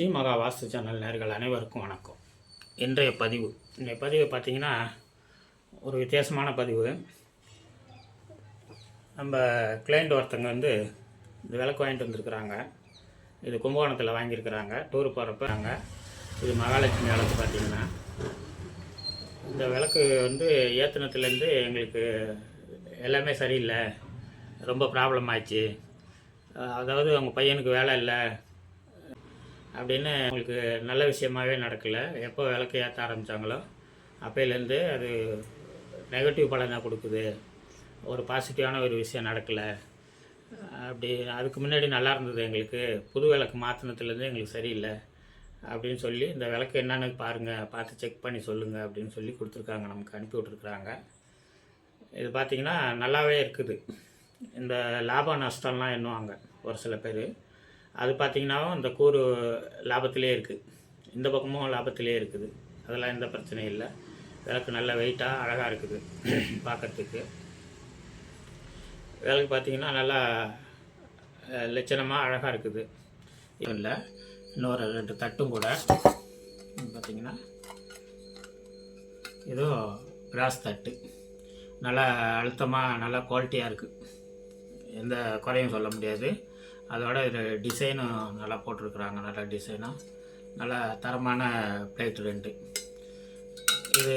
ஸ்ரீ மகா வாஸ்து சேனல் நேர்கள் அனைவருக்கும் வணக்கம். இன்றைய பதிவு. இன்றைய பதிவு பார்த்தீங்கன்னா ஒரு வித்தியாசமான பதிவு. நம்ம கிளைண்ட் ஒருத்தங்க வந்து இந்த விளக்கு வாங்கிட்டு வந்திருக்கிறாங்க. இது கும்பகோணத்தில் வாங்கியிருக்கிறாங்க. டூர் போகிறப்ப நாங்கள் இது மகாலட்சுமி விளக்கு பார்த்தீங்கன்னா. இந்த விளக்கு வந்து ஏத்தனத்துலேருந்து எங்களுக்கு எல்லாமே சரியில்லை. ரொம்ப ப்ராப்ளம் ஆயிடுச்சு. அதாவது அவங்க பையனுக்கு வேலை இல்லை. அப்படின்னு அவங்களுக்கு நல்ல விஷயமாகவே நடக்கலை. எப்போ விளக்கு ஏற்ற ஆரம்பித்தாங்களோ அப்போலேருந்து அது நெகட்டிவ் பலனை கொடுக்குது. ஒரு பாசிட்டிவான ஒரு விஷயம் நடக்கலை. அப்படி அதுக்கு முன்னாடி நல்லா இருந்தது எங்களுக்கு. புது விளக்கு மாற்றினத்துலேருந்து எங்களுக்கு சரியில்லை அப்படின்னு சொல்லி இந்த விளக்கு என்னென்னு பாருங்கள் பார்த்து செக் பண்ணி சொல்லுங்கள் அப்படின்னு சொல்லி கொடுத்துருக்காங்க. நமக்கு அனுப்பி விட்ருக்குறாங்க இது பார்த்திங்கன்னா நல்லாவே இருக்குது. இந்த லாப நஷ்டம்லாம் எண்ணுவாங்க ஒரு சில பேர். அது பார்த்திங்கனாவும் இந்த கூறு லாபத்திலே இருக்குது இந்த பக்கமும் லாபத்திலே இருக்குது. அதெல்லாம் எந்த பிரச்சனையும் இல்லை. விளக்கு நல்ல வெயிட்டாக அழகாக இருக்குது. பார்க்கறதுக்கு விளக்கு பார்த்திங்கன்னா நல்லா லட்சணமாக அழகாக இருக்குது. இல்லை இன்னொரு ரெண்டு தட்டும் கூட. பார்த்திங்கன்னா ஏதோ கிராஸ் தட்டு. நல்லா அழுத்தமாக நல்லா குவாலிட்டியாக இருக்குது எந்த குறையும் சொல்ல முடியாது. அதோட இது டிசைனும் நல்லா போட்டிருக்குறாங்க நல்ல டிசைனாக நல்ல தரமான பிளேட் ரெண்டு. இது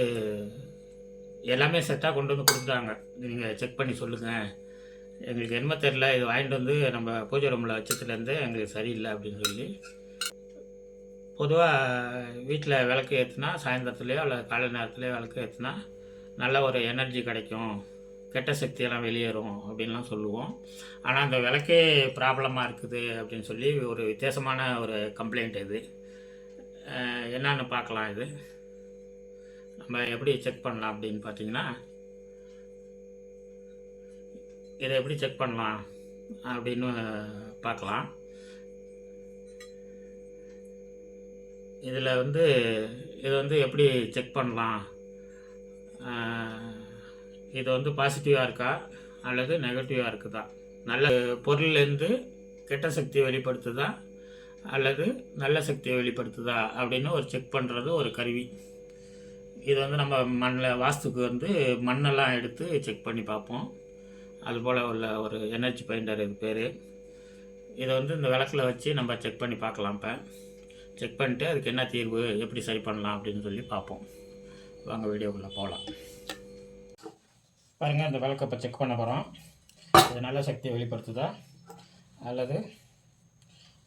எல்லாமே செட்டாக கொண்டு வந்து கொடுத்தாங்க நீங்கள் செக் பண்ணி சொல்லுங்கள் எங்களுக்கு என்ன தெரில இது வாங்கிட்டு வந்து நம்ம பூஜை ரூமில் வச்சதுலேருந்து எங்களுக்கு சரியில்லை அப்படின்னு சொல்லி. பொதுவாக வீட்டில் விளக்கு ஏற்றுனா சாயந்தரத்துலேயோ அல்லது காலை நேரத்துலேயோ விளக்கு ஏற்றுனா நல்ல ஒரு எனர்ஜி கிடைக்கும். கெட்ட சக்தியெல்லாம் வெளியேறும் அப்படின்லாம் சொல்லுவோம். ஆனால் அந்த விளக்கே ப்ராப்ளமாக இருக்குது அப்படின்னு சொல்லி ஒரு வித்தியாசமான ஒரு கம்ப்ளைண்ட் இது. என்னன்னு பார்க்கலாம் இது. நம்ம எப்படி செக் பண்ணலாம் அப்படின்னு பார்த்தீங்கன்னா இதை எப்படி செக் பண்ணலாம் அப்படின்னு பார்க்கலாம். இதில் வந்து இது வந்து எப்படி செக் பண்ணலாம்? இது வந்து பாசிட்டிவாக இருக்கா? அல்லது நெகட்டிவாக இருக்குதா? நல்ல பொருள்லேருந்து கெட்ட சக்தியை வெளிப்படுத்துதா? அல்லது நல்ல சக்தியை வெளிப்படுத்துதா? அப்படின்னு ஒரு செக் பண்ணுறது ஒரு கருவி. இது வந்து நம்ம மண்ணில் வாஸ்துக்கு வந்து மண்ணெல்லாம் எடுத்து செக் பண்ணி பார்ப்போம். அதுபோல் உள்ள ஒரு எனர்ஜி பெயிண்டர் இது பேர். இதை வந்து இந்த விளக்கில் வச்சு நம்ம செக் பண்ணி பார்க்கலாம் இப்போ. செக் பண்ணிட்டு அதுக்கு என்ன தீர்வு எப்படி சரி பண்ணலாம் அப்படின்னு சொல்லி பார்ப்போம். வாங்க வீடியோக்குள்ளே போகலாம். பாருங்கள் இந்த விளக்கை இப்போ செக் பண்ண போகிறோம் இது நல்ல சக்தியை வெளிப்படுத்துதா? அல்லது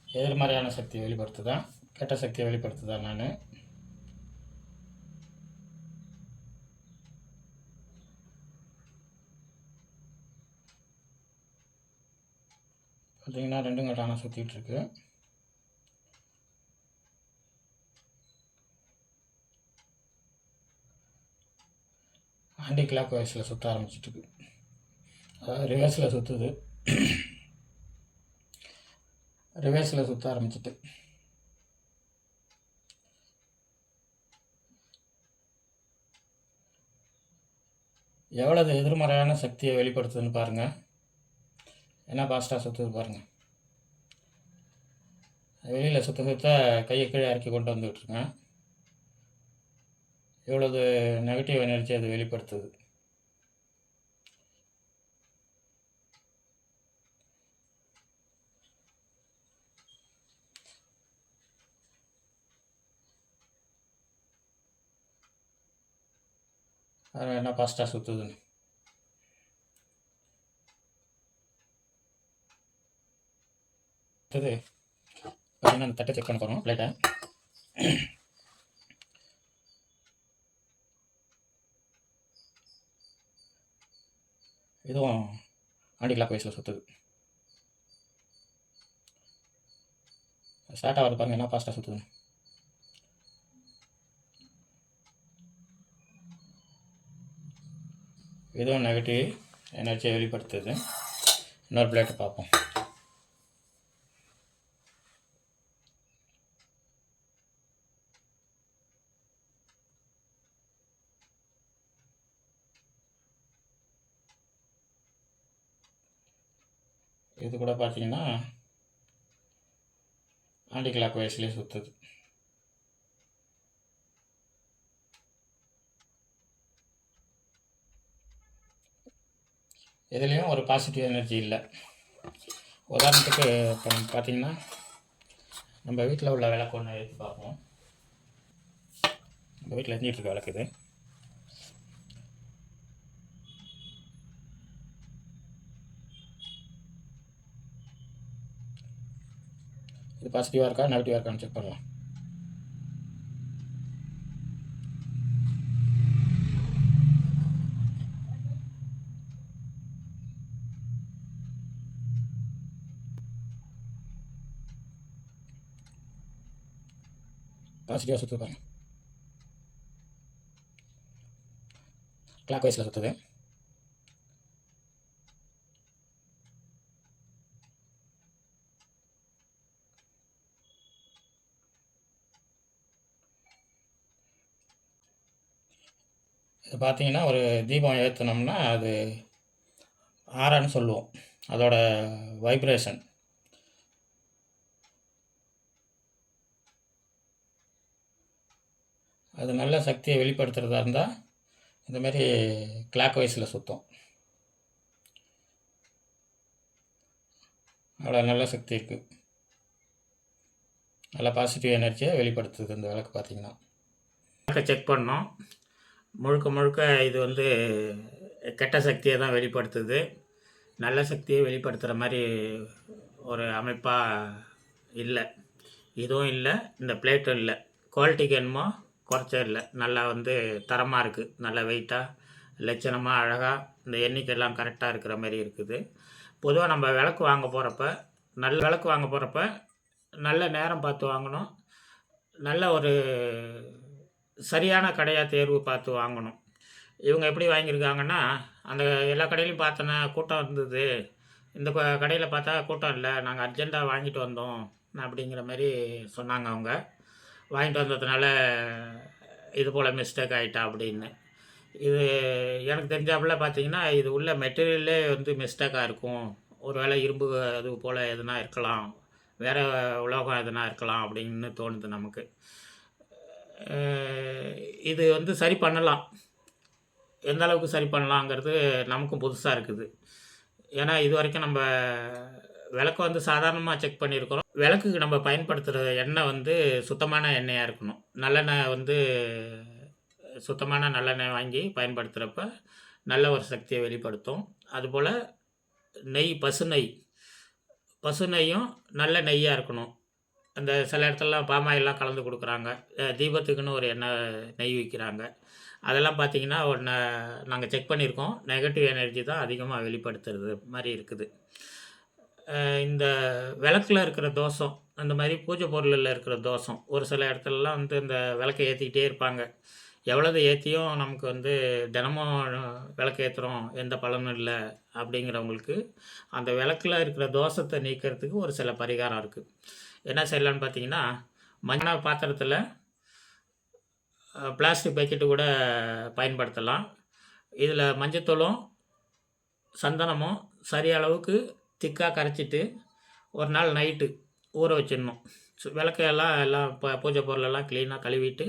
எதிர்மறையான சக்தியை வெளிப்படுத்துதா? கெட்ட சக்தியை வெளிப்படுத்துதா நான்? பார்த்தீங்கன்னா ரெண்டும் கட்டான சுற்றிட்டுருக்கு ஆன்டி ஆண்டி கிளாக் வைஸில் சுற்ற ஆரம்பிச்சிட்டு அதாவது ரிவர்ஸில் சுற்றுது ரிவர்ஸில் சுற்ற ஆரம்பிச்சிட்டு. எவ்வளவு எதிர்மறையான சக்தியை வெளிப்படுத்துதுன்னு பாருங்கள் என்ன பாஸ்ட்டாக சுற்றுது பாருங்கள் வெளியில் சுற்ற சுற்ற கையை கீழே இறக்கி கொண்டு வந்துகிட்ருங்க எவ்வளவு நெகட்டிவ் எனர்ஜி அது வெளிப்படுத்துது. அது என்ன ஃபாஸ்ட்டாக சுற்றுதுன்னு அடுத்தது பார்த்தீங்கன்னா அந்த தட்டை செக் பண்ண போகிறோம் பிளேட்டை இதுவும் ஆண்டி கிளாக் வயசில் சுற்றுது ஸ்டார்ட் ஆகிறது பாருங்கள் என்ன ஃபாஸ்ட்டாக சுற்றுதுன்னு இதுவும் நெகட்டிவ் எனர்ஜியை வெளிப்படுத்துது. இன்னொரு பிளேட்டை பார்ப்போம். இது கூட பார்த்தீங்கன்னா ஆண்டி கிளாக் வயசுலேயே சுற்றுது இதுலேயும் ஒரு பாசிட்டிவ் எனர்ஜி இல்லை. உதாரணத்துக்கு இப்போ பார்த்தீங்கன்னா நம்ம வீட்டில் உள்ள விளக்கு ஒன்று எடுத்து பார்ப்போம். நம்ம வீட்டில் எரிஞ்சிட்டு இருக்க விளக்கு இது. இது பாசிட்டிவாக இருக்கா நெகட்டிவாக இருக்கான்னு செக் பண்ணலாம். பாசிட்டிவாக சுற்றுது பாருங்க. கிளாக் வைஸில் சுற்றுது இப்போ பார்த்தீங்கன்னா ஒரு தீபம் ஏற்றுனோம்னா அது ஆறான்னு சொல்லுவோம். அதோட வைப்ரேஷன் அது நல்ல சக்தியை வெளிப்படுத்துகிறதா இருந்தால் இந்தமாரி கிளாக் வைஸில் சுற்றும் அவ்வளோ நல்ல சக்தி இருக்குது நல்ல பாசிட்டிவ் எனர்ஜியை வெளிப்படுத்துது இந்த விளக்கு பார்த்தீங்கன்னா விளக்கை செக் பண்ணோம். முழுக்க முழுக்க இது வந்து கெட்ட சக்தியை தான் வெளிப்படுத்துது. நல்ல சக்தியை வெளிப்படுத்துகிற மாதிரி ஒரு அமைப்பாக இல்லை. இதுவும் இல்லை இந்த பிளேட்டும் இல்லை. குவாலிட்டிக்கு என்னமோ குறைச்சே இல்லை. நல்லா வந்து தரமாக இருக்குது நல்ல வெயிட்டாக லட்சணமாக அழகாக இந்த எண்ணிக்கையெல்லாம் கரெக்டாக இருக்கிற மாதிரி இருக்குது. பொதுவாக நம்ம விளக்கு வாங்க போகிறப்ப நல்ல விளக்கு வாங்க போகிறப்ப நல்ல நேரம் பார்த்து வாங்கணும். நல்ல ஒரு சரியான கடையாக தேர்வு பார்த்து வாங்கணும். இவங்க எப்படி வாங்கியிருக்காங்கன்னா அந்த எல்லா கடையிலையும் பார்த்தோன்னா கூட்டம் இருந்தது. இந்த கடையில் பார்த்தா கூட்டம் இல்லை நாங்கள் அர்ஜெண்ட்டாக வாங்கிட்டு வந்தோம் அப்படிங்கிற மாதிரி சொன்னாங்க அவங்க. வாங்கிட்டு வந்ததுனால இது போல் மிஸ்டேக் ஆகிட்டா அப்படின்னு. இது எனக்கு தெரிஞ்சாப்புல பார்த்தீங்கன்னா இது உள்ள மெட்டீரியல்லே வந்து மிஸ்டேக்காக இருக்கும். ஒரு வேளை இரும்பு அது போல் எதுனா இருக்கலாம். வேறு உலோகம் எதுனா இருக்கலாம் அப்படின்னு தோணுது நமக்கு. இது வந்து சரி பண்ணலாம். எந்த அளவுக்கு சரி பண்ணலாங்கிறது நமக்கும் புதுசாக இருக்குது. ஏன்னா இது வரைக்கும் நம்ம விளக்கு வந்து சாதாரணமாக செக் பண்ணியிருக்கிறோம். விளக்குக்கு நம்ம பயன்படுத்துகிற எண்ணெய் வந்து சுத்தமான எண்ணெயாக இருக்கணும். நல்லெண்ணெய் வந்து சுத்தமான நல்லெண்ணெய் வாங்கி பயன்படுத்துகிறப்ப நல்ல ஒரு சக்தியை வெளிப்படுத்தும். அதுபோல் நெய் பசு நெய். பசு நெய்யும் நல்ல நெய்யாக இருக்கணும். அந்த சில இடத்துலலாம் பாமாயிலாம் கலந்து கொடுக்குறாங்க. தீபத்துக்குன்னு ஒரு எண்ணெய் நெய் விற்கிறாங்க. அதெல்லாம் பார்த்தீங்கன்னா ஒன்று நாங்கள் செக் பண்ணியிருக்கோம். நெகட்டிவ் எனர்ஜி தான் அதிகமாக வெளிப்படுத்துறது மாதிரி இருக்குது. இந்த விளக்கில் இருக்கிற தோஷம் அந்த மாதிரி பூஜை பொருளில் இருக்கிற தோஷம் ஒரு சில இடத்துலலாம் வந்து இந்த விளக்கை ஏற்றிக்கிட்டே இருப்பாங்க. எவ்வளவு ஏற்றியும் நமக்கு வந்து தினமும் விளக்கு ஏற்றுறோம் எந்த பலனும் இல்லை அப்படிங்கிறவங்களுக்கு அந்த விளக்கில் இருக்கிற தோஷத்தை நீக்கிறதுக்கு ஒரு சில பரிகாரம் இருக்குது என்ன செய்யலான்னு பார்த்தீங்கன்னா மஞ்சள் பாத்திரத்தில் பிளாஸ்டிக் பக்கெட்டு கூட பயன்படுத்தலாம். இதில் மஞ்சத்தூளும் சந்தனமும் சரிய அளவுக்கு திக்காக கரைச்சிட்டு ஒரு நாள் நைட்டு ஊற வச்சிடணும். விளக்கையெல்லாம் எல்லாம் ப பூஜை பொருளெல்லாம் க்ளீனாக கழுவிட்டு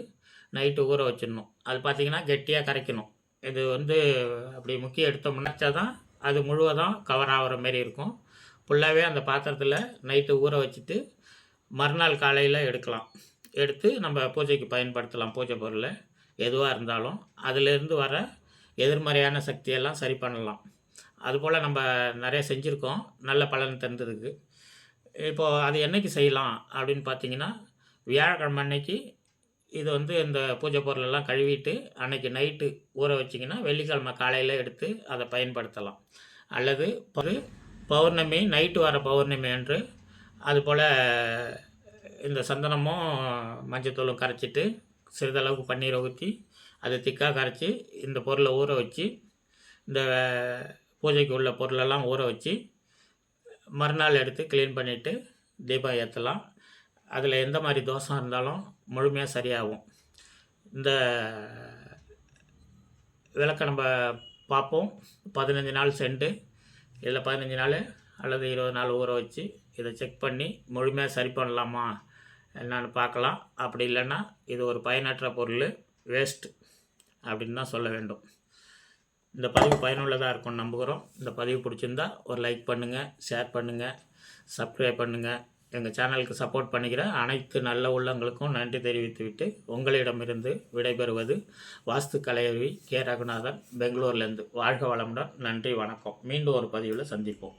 நைட்டு ஊற வச்சிடணும். அது பார்த்திங்கன்னா கெட்டியாக கரைக்கணும். இது வந்து அப்படி முக்கிய எடுத்தோம்னா தான் அது முழுவதும் கவர் ஆகிற மாரி இருக்கும். ஃபுல்லாகவே அந்த பாத்திரத்தில் நைட்டு ஊற வச்சுட்டு மறுநாள் காலையில் எடுக்கலாம். எடுத்து நம்ம பூஜைக்கு பயன்படுத்தலாம் பூஜை பொருளை. எதுவாக இருந்தாலும் அதிலேருந்து வர எதிர்மறையான சக்தியெல்லாம் சரி பண்ணலாம். அதுபோல் நம்ம நிறைய செஞ்சுருக்கோம். நல்ல பலன் தந்ததுக்கு. இப்போது அது என்னைக்கு செய்யலாம் அப்படின்னு பார்த்தீங்கன்னா வியாழக்கிழமை அன்னைக்கு இது வந்து இந்த பூஜை பொருளெல்லாம் கழுவிட்டு அன்னைக்கு நைட்டு ஊற வச்சிங்கன்னா வெள்ளிக்கிழமை காலையில் எடுத்து அதை பயன்படுத்தலாம். அல்லது ஒரு பௌர்ணமி நைட்டு வர பௌர்ணமி அன்று அதுபோல் இந்த சந்தனமும் மஞ்சத்தூளும் கரைச்சிட்டு சிறிதளவுக்கு பன்னீரை ஊற்றி அதை திக்காக கரைச்சி இந்த பொருளை ஊற வச்சு இந்த பூஜைக்கு உள்ள பொருளெல்லாம் ஊற வச்சு மறுநாள் எடுத்து க்ளீன் பண்ணிவிட்டு தீபம் ஏற்றலாம் அதில் எந்த மாதிரி தோஷம் இருந்தாலும் முழுமையாக சரியாகும். இந்த விளக்கை நம்ம பார்ப்போம். பதினஞ்சு நாள் சென்று இதில் பதினஞ்சு நாள் அல்லது இருபது நாள் ஊற வச்சு இதை செக் பண்ணி முழுமையாக சரி பண்ணலாமா என்னன்னு பார்க்கலாம். அப்படி இல்லைன்னா இது ஒரு பயனற்ற பொருள் வேஸ்ட் அப்படின்னு தான் சொல்ல வேண்டும். இந்த பதிவு பயனுள்ளதாக இருக்கும்னு நம்புகிறோம். இந்த பதிவு பிடிச்சிருந்தா ஒரு லைக் பண்ணுங்கள் ஷேர் பண்ணுங்கள் சப்ஸ்கிரைப் பண்ணுங்கள் எங்கள் சேனலுக்கு சப்போர்ட் பண்ணிக்கிற அனைத்து நல்ல உள்ளங்களுக்கும் நன்றி தெரிவித்துவிட்டு உங்களிடமிருந்து விடைபெறுவது வாஸ்து கலையருவி கே ரகுநாதன் பெங்களூர்லேருந்து. வாழ்க வளமுடன். நன்றி வணக்கம். மீண்டும் ஒரு பதிவில் சந்திப்போம்.